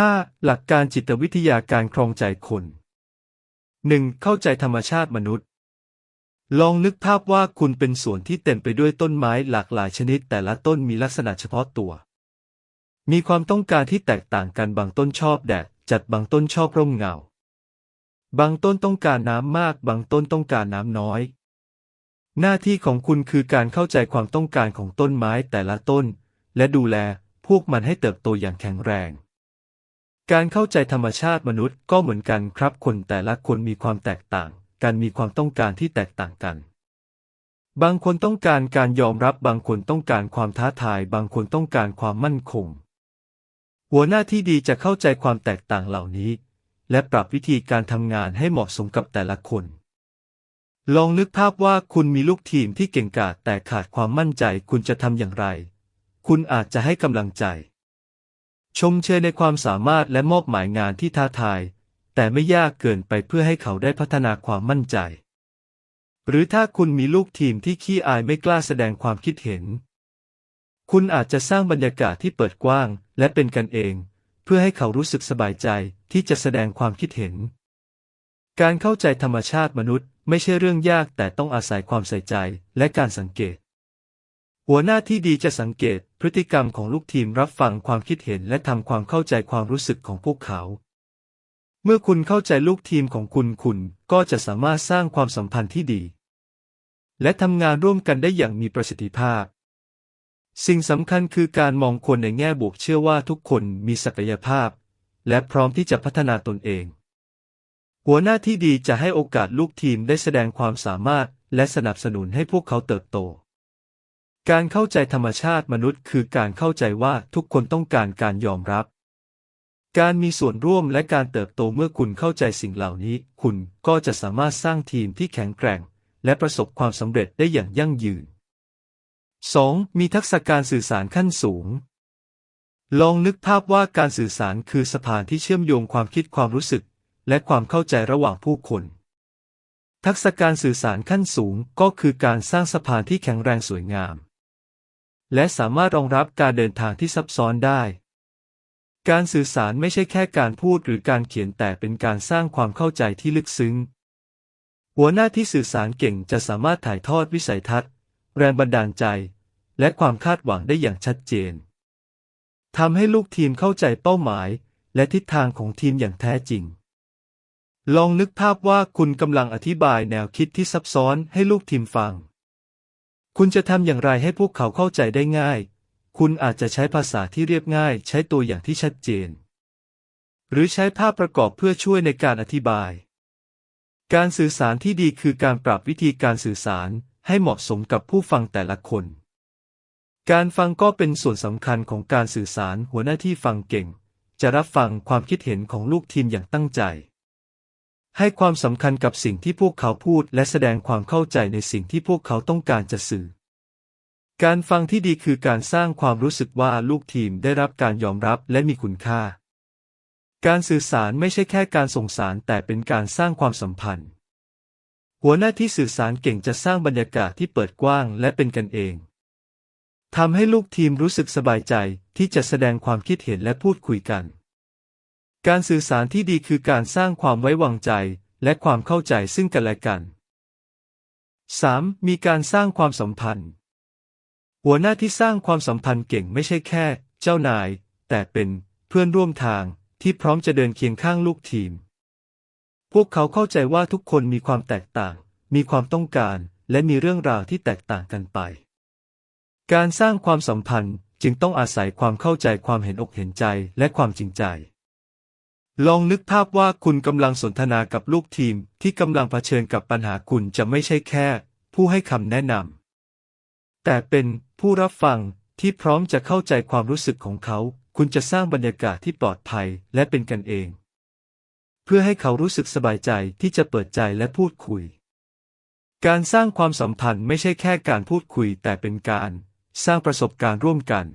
5. หลักการจิตวิทยาการครองใจคน 1. เข้าใจธรรมชาติมนุษย์ ลองนึกภาพว่าคุณเป็นสวนที่เต็มไปด้วยต้นไม้หลากหลายชนิด แต่ละต้นมีลักษณะเฉพาะตัว มีความต้องการที่แตกต่างกันบางต้นชอบแดดจัดบางต้นชอบร่มเงา บางต้นต้องการน้ำมาก บางต้นต้องการน้ำน้อย หน้าที่ของคุณคือการเข้าใจความต้องการของต้นไม้แต่ละต้น และดูแลพวกมันให้เติบโตอย่างแข็งแรง การเข้าใจธรรมชาติมนุษย์ก็เหมือนกันครับคนแต่ละคนมีความแตกต่างการมีความต้องการที่แตกต่างกัน บางคนต้องการการยอมรับบางคนต้องการความท้าทาย บางคนต้องการความมั่นคง หัวหน้าที่ดีจะเข้าใจความแตกต่างเหล่านี้ และปรับวิธีการทำงานให้เหมาะสมกับแต่ละคนลองนึกภาพว่าคุณมีลูกทีมที่เก่งกาจแต่ขาดความมั่นใจคุณจะทำอย่างไร คุณอาจจะให้กำลังใจ ชมเชยในความสามารถและมอบหมายงานที่ท้าทาย แต่ไม่ยากเกินไปเพื่อให้เขาได้พัฒนาความมั่นใจ หรือถ้าคุณมีลูกทีมที่ขี้อายไม่กล้าแสดงความคิดเห็น คุณอาจจะสร้างบรรยากาศที่เปิดกว้าง และเป็นกันเอง เพื่อให้เขารู้สึกสบายใจที่จะแสดงความคิดเห็น การเข้าใจธรรมชาติมนุษย์ ไม่ใช่เรื่องยากแต่ต้องอาศัยความใส่ใจและการสังเกต หัวหน้าที่ดีจะสังเกตพฤติกรรมของลูกทีมรับฟังความคิดเห็นและทำความเข้าใจความรู้สึกของพวกเขา เมื่อคุณเข้าใจลูกทีมของคุณคุณก็จะสามารถสร้างความสัมพันธ์ที่ดี และทำงานร่วมกันได้อย่างมีประสิทธิภาพ สิ่งสำคัญคือการมองคนในแง่บวกเชื่อว่าทุกคนมีศักยภาพ และพร้อมที่จะพัฒนาตนเอง หัวหน้าที่ดีจะให้โอกาสลูกทีมได้แสดงความสามารถ และสนับสนุนให้พวกเขาเติบโต การเข้าใจธรรมชาติมนุษย์คือการเข้าใจว่าทุกคนต้องการการยอมรับ การมีส่วนร่วมและการเติบโตเมื่อคุณเข้าใจสิ่งเหล่านี้ คุณก็จะสามารถสร้างทีมที่แข็งแกร่ง และประสบความสำเร็จได้อย่างยั่งยืน 2. มีทักษะการสื่อสารขั้นสูง ลองนึกภาพว่าการสื่อสารคือสะพานที่เชื่อมโยงความคิดความรู้สึก และความเข้าใจระหว่างผู้คน ทักษะการสื่อสารขั้นสูงก็คือการสร้างสะพานที่แข็งแรงสวยงาม และสามารถรองรับการเดินทางที่ซับซ้อนได้ การสื่อสารไม่ใช่แค่การพูดหรือการเขียนแต่เป็นการสร้างความเข้าใจที่ลึกซึ้ง หัวหน้าที่สื่อสารเก่งจะสามารถถ่ายทอดวิสัยทัศน์ แรงบันดาลใจ และความคาดหวังได้อย่างชัดเจนทำให้ลูกทีมเข้าใจเป้าหมาย และทิศทางของทีมอย่างแท้จริง ลองนึกภาพว่าคุณกำลังอธิบายแนวคิดที่ซับซ้อนให้ลูกทีมฟัง คุณจะทำอย่างไรให้พวกเขาเข้าใจได้ง่าย คุณอาจจะใช้ภาษาที่เรียบง่าย ใช้ตัวอย่างที่ชัดเจน หรือใช้ภาพประกอบเพื่อช่วยในการอธิบาย การสื่อสารที่ดีคือการปรับวิธีการสื่อสารให้เหมาะสมกับผู้ฟังแต่ละคน การฟังก็เป็นส่วนสำคัญของการสื่อสารหัวหน้าที่ฟังเก่ง จะรับฟังความคิดเห็นของลูกทีมอย่างตั้งใจ ให้ความสำคัญกับสิ่งที่พวกเขาพูดและแสดงความเข้าใจในสิ่งที่พวกเขาต้องการจะสื่อ การฟังที่ดีคือการสร้างความรู้สึกว่าลูกทีมได้รับการยอมรับและมีคุณค่า การสื่อสารไม่ใช่แค่การส่งสารแต่เป็นการสร้างความสัมพันธ์ หัวหน้าที่สื่อสารเก่งจะสร้างบรรยากาศที่เปิดกว้างและเป็นกันเองทำให้ลูกทีมรู้สึกสบายใจที่จะแสดงความคิดเห็นและพูดคุยกัน การสื่อสารที่ดีคือการสร้างความไว้วางใจ และความเข้าใจซึ่งกันและกัน 3. มีการสร้างความสัมพันธ์ หัวหน้าที่สร้างความสัมพันธ์เก่งไม่ใช่แค่ เจ้านาย แต่เป็นเพื่อนร่วมทางที่พร้อมจะเดินเคียงข้างลูกทีม พวกเขาเข้าใจว่าทุกคนมีความแตกต่าง มีความต้องการ และมีเรื่องราวที่แตกต่างกันไป การสร้างความสัมพันธ์จึงต้องอาศัยความเข้าใจความเห็นอกเห็นใจและความจริงใจ ลองนึกภาพว่าคุณกำลังสนทนากับลูกทีมที่กำลังเผชิญกับปัญหาคุณจะไม่ใช่แค่ ผู้ให้คำแนะนำแต่เป็นผู้รับฟังที่พร้อมจะเข้าใจความรู้สึกของเขา คุณจะสร้างบรรยากาศที่ปลอดภัยและเป็นกันเอง เพื่อให้เขารู้สึกสบายใจที่จะเปิดใจและพูดคุย การสร้างความสัมพันธ์ไม่ใช่แค่การพูดคุยแต่เป็นการ สร้างประสบการณ์ร่วมกัน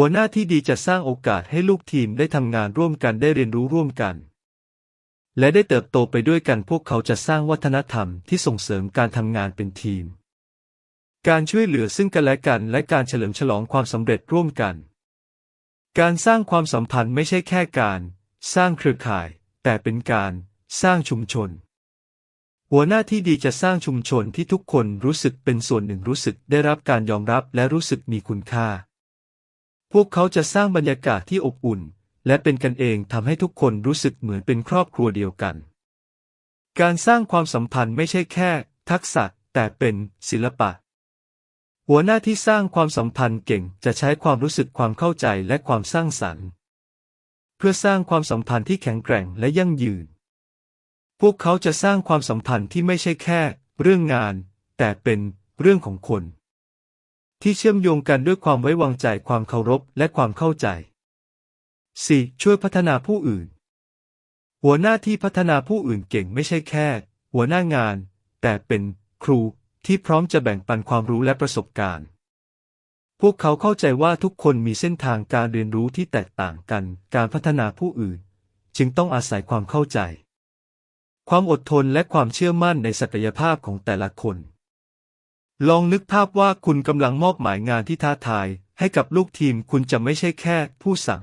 หัวหน้าที่ดีจะสร้างโอกาสให้ลูกทีมได้ทำงานร่วมกันได้เรียนรู้ร่วมกัน และได้เติบโตไปด้วยกันพวกเขาจะสร้างวัฒนธรรมที่ส่งเสริมการทำงานเป็นทีม การช่วยเหลือซึ่งกันและกันและการเฉลิมฉลองความสำเร็จร่วมกัน การสร้างความสัมพันธ์ไม่ใช่แค่การ สร้างเครือข่าย แต่เป็นการ สร้างชุมชน หัวหน้าที่ดีจะสร้างชุมชนที่ทุกคนรู้สึกเป็นส่วนหนึ่งรู้สึกได้รับการยอมรับและรู้สึกมีคุณค่า พวกเขาจะสร้างบรรยากาศที่อบอุ่น และเป็นกันเองทำให้ทุกคนรู้สึกเหมือนเป็นครอบครัวเดียวกัน การสร้างความสัมพันธ์ไม่ใช่แค่ ทักษะแต่เป็นศิลปะ หัวหน้าที่สร้างความสัมพันธ์เก่งจะใช้ความรู้สึกความเข้าใจและความสร้างสรรค์ เพื่อสร้างความสัมพันธ์ที่แข็งแกร่งและยั่งยืน พวกเขาจะสร้างความสัมพันธ์ที่ไม่ใช่แค่ เรื่องงาน แต่เป็นเรื่องของคน ที่เชื่อมโยงกันด้วยความไว้วางใจความเคารพและความเข้าใจ 4. ช่วยพัฒนาผู้อื่น หัวหน้าที่พัฒนาผู้อื่นเก่งไม่ใช่แค่ หัวหน้างาน แต่เป็นครูที่พร้อมจะแบ่งปันความรู้และประสบการณ์ พวกเขาเข้าใจว่าทุกคนมีเส้นทางการเรียนรู้ที่แตกต่างกัน การพัฒนาผู้อื่น จึงต้องอาศัยความเข้าใจ ความอดทนและความเชื่อมั่นในศักยภาพของแต่ละคน ลองนึกภาพว่าคุณกำลังมอบหมายงานที่ท้าทาย ให้กับลูกทีมคุณจะไม่ใช่แค่ผู้สั่ง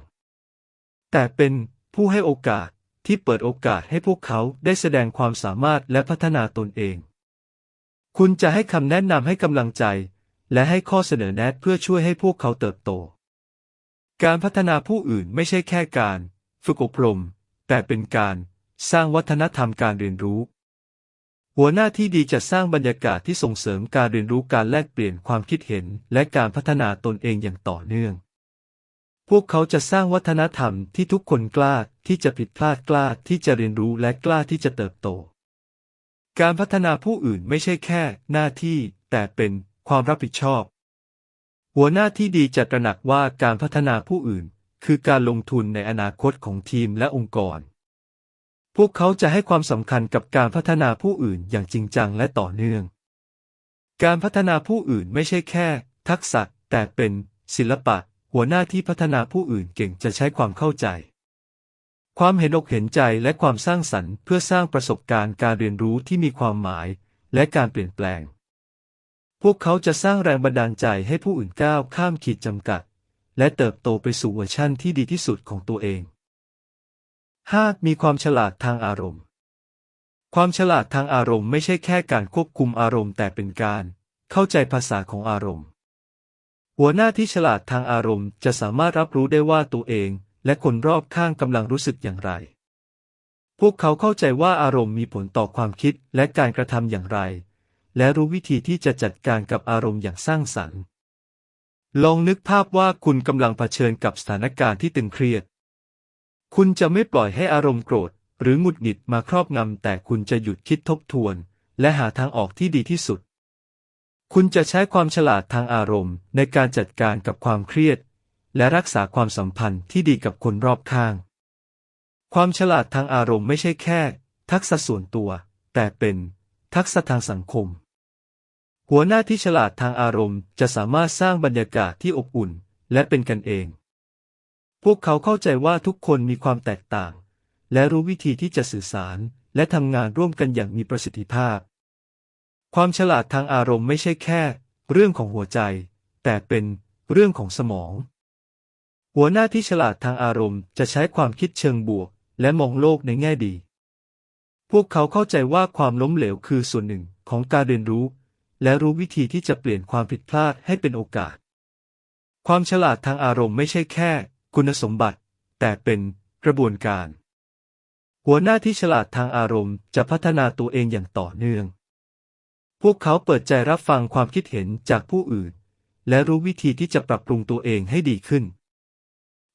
แต่เป็นผู้ให้โอกาสที่เปิดโอกาสให้พวกเขาได้แสดงความสามารถและพัฒนาตนเอง คุณจะให้คำแนะนำให้กำลังใจ และให้ข้อเสนอแนะเพื่อช่วยให้พวกเขาเติบโต การพัฒนาผู้อื่นไม่ใช่แค่การ ฝึกอบรม แต่เป็นการสร้างวัฒนธรรมการเรียนรู้ หัวหน้าที่ดีจะสร้างบรรยากาศที่ส่งเสริมการเรียนรู้การแลกเปลี่ยนความคิดเห็น และการพัฒนาตนเองอย่างต่อเนื่อง พวกเขาจะสร้างวัฒนธรรมที่ทุกคนกล้าที่จะผิดพลาดกล้าที่จะเรียนรู้และกล้าที่จะเติบโต การพัฒนาผู้อื่นไม่ใช่แค่ หน้าที่ แต่เป็นความรับผิดชอบ หัวหน้าที่ดีจะตระหนักว่าการพัฒนาผู้อื่น คือการลงทุนในอนาคตของทีมและองค์กร พวกเขาจะให้ความสำคัญกับการพัฒนาผู้อื่นอย่างจริงจังและต่อเนื่อง การพัฒนาผู้อื่นไม่ใช่แค่ ทักษะ แต่เป็น ศิลปะ หัวหน้าที่พัฒนาผู้อื่นเก่งจะใช้ความเข้าใจ ความเห็นอกเห็นใจและความสร้างสรรค์เพื่อสร้างประสบการณ์การเรียนรู้ที่มีความหมายและการเปลี่ยนแปลง พวกเขาจะสร้างแรงบันดาลใจให้ผู้อื่นก้าวข้ามขีดจำกัด และเติบโตไปสู่เวอร์ชั่นที่ดีที่สุดของตัวเอง 5. มีความฉลาดทางอารมณ์ ความฉลาดทางอารมณ์ไม่ใช่แค่การควบคุมอารมณ์แต่เป็นการ เข้าใจภาษาของอารมณ์ หัวหน้าที่ฉลาดทางอารมณ์จะสามารถรับรู้ได้ว่าตัวเอง และคนรอบข้างกำลังรู้สึกอย่างไร พวกเขาเข้าใจว่าอารมณ์มีผลต่อความคิดและการกระทำอย่างไร และรู้วิธีที่จะจัดการกับอารมณ์อย่างสร้างสรรค์ ลองนึกภาพว่าคุณกำลังเผชิญกับสถานการณ์ที่ตึงเครียด คุณจะไม่ปล่อยให้อารมณ์โกรธ หรือหงุดหงิดมาครอบงำแต่คุณจะหยุดคิดทบทวน และหาทางออกที่ดีที่สุด คุณจะใช้ความฉลาดทางอารมณ์ ในการจัดการกับความเครียด และรักษาความสัมพันธ์ที่ดีกับคนรอบข้าง ความฉลาดทางอารมณ์ไม่ใช่แค่ ทักษะส่วนตัว แต่เป็นทักษะทางสังคม หัวหน้าที่ฉลาดทางอารมณ์จะสามารถสร้างบรรยากาศที่อบอุ่น และเป็นกันเอง พวกเขาเข้าใจว่าทุกคนมีความแตกต่าง และรู้วิธีที่จะสื่อสาร และทำงานร่วมกันอย่างมีประสิทธิภาพ ความฉลาดทางอารมณ์ไม่ใช่แค่ เรื่องของหัวใจ แต่เป็นเรื่องของสมอง หัวหน้าที่ฉลาดทางอารมณ์จะใช้ความคิดเชิงบวก และมองโลกในแง่ดี พวกเขาเข้าใจว่าความล้มเหลวคือส่วนหนึ่งของการเรียนรู้ และรู้วิธีที่จะเปลี่ยนความผิดพลาดให้เป็นโอกาส ความฉลาดทางอารมณ์ไม่ใช่แค่ คุณสมบัติ แต่เป็นกระบวนการ หัวหน้าที่ฉลาดทางอารมณ์จะพัฒนาตัวเองอย่างต่อเนื่อง พวกเขาเปิดใจรับฟังความคิดเห็นจากผู้อื่น และรู้วิธีที่จะปรับปรุงตัวเองให้ดีขึ้น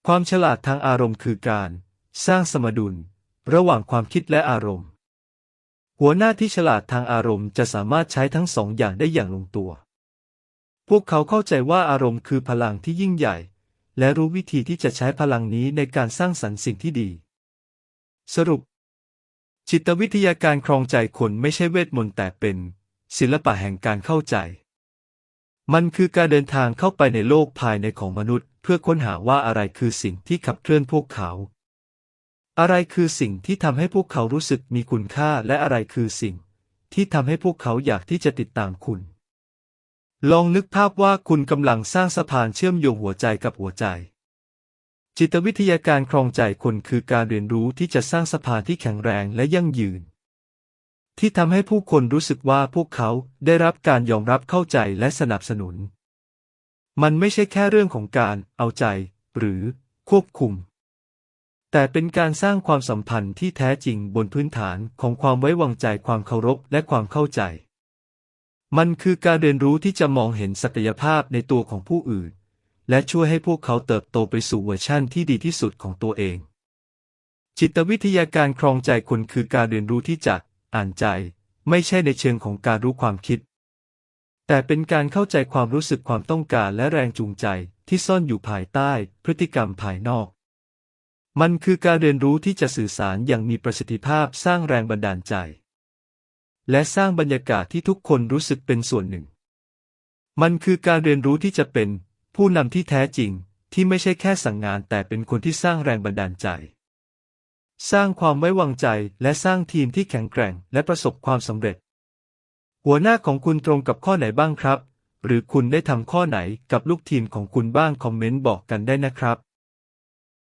ความฉลาดทางอารมณ์คือการ สร้างสมดุล ระหว่างความคิดและอารมณ์ หัวหน้าที่ฉลาดทางอารมณ์จะสามารถใช้ทั้งสองอย่างได้อย่างลงตัวพวกเขาเข้าใจว่าอารมณ์คือพลังที่ยิ่งใหญ่ และรู้วิธีที่จะใช้พลังนี้ในการสร้างสรรค์สิ่งที่ดี สรุป จิตวิทยาการครองใจคนไม่ใช่เวทมนต์แต่เป็น ศิลปะแห่งการเข้าใจ มันคือการเดินทางเข้าไปในโลกภายในของมนุษย์ เพื่อค้นหาว่าอะไรคือสิ่งที่ขับเคลื่อนพวกเขา อะไรคือสิ่งที่ทำให้พวกเขารู้สึกมีคุณค่าและอะไรคือสิ่ง ที่ทำให้พวกเขาอยากที่จะติดตามคุณ ลองนึกภาพว่าคุณกำลังสร้างสะพานเชื่อมโยงหัวใจกับหัวใจ จิตวิทยาการครองใจคนคือการเรียนรู้ที่จะสร้างสะพานที่แข็งแรงและยั่งยืน ที่ทำให้ผู้คนรู้สึกว่าพวกเขาได้รับการยอมรับเข้าใจและสนับสนุน มันไม่ใช่แค่เรื่องของการเอาใจ หรือควบคุม แต่เป็นการสร้างความสัมพันธ์ที่แท้จริงบนพื้นฐานของความไว้วางใจความเคารพและความเข้าใจ มันคือการเรียนรู้ที่จะมองเห็นศักยภาพในตัวของผู้อื่น และช่วยให้พวกเขาเติบโตไปสู่เวอร์ชั่นที่ดีที่สุดของตัวเอง จิตวิทยาการครองใจคนคือการเรียนรู้ที่จะอ่านใจ ไม่ใช่ในเชิงของการรู้ความคิด แต่เป็นการเข้าใจความรู้สึกความต้องการและแรงจูงใจที่ซ่อนอยู่ภายใต้พฤติกรรมภายนอก มันคือการเรียนรู้ที่จะสื่อสารอย่างมีประสิทธิภาพสร้างแรงบันดาลใจ และสร้างบรรยากาศที่ทุกคนรู้สึกเป็นส่วนหนึ่ง มันคือการเรียนรู้ที่จะเป็น ผู้นำที่แท้จริงที่ไม่ใช่แค่สั่งงานแต่เป็นคนที่สร้างแรงบันดาลใจ สร้างความไว้วางใจและสร้างทีมที่แข็งแกร่งและประสบความสำเร็จ หัวหน้าของคุณตรงกับข้อไหนบ้างครับ หรือคุณได้ทำข้อไหนกับลูกทีมของคุณบ้างคอมเมนต์บอกกันได้นะครับ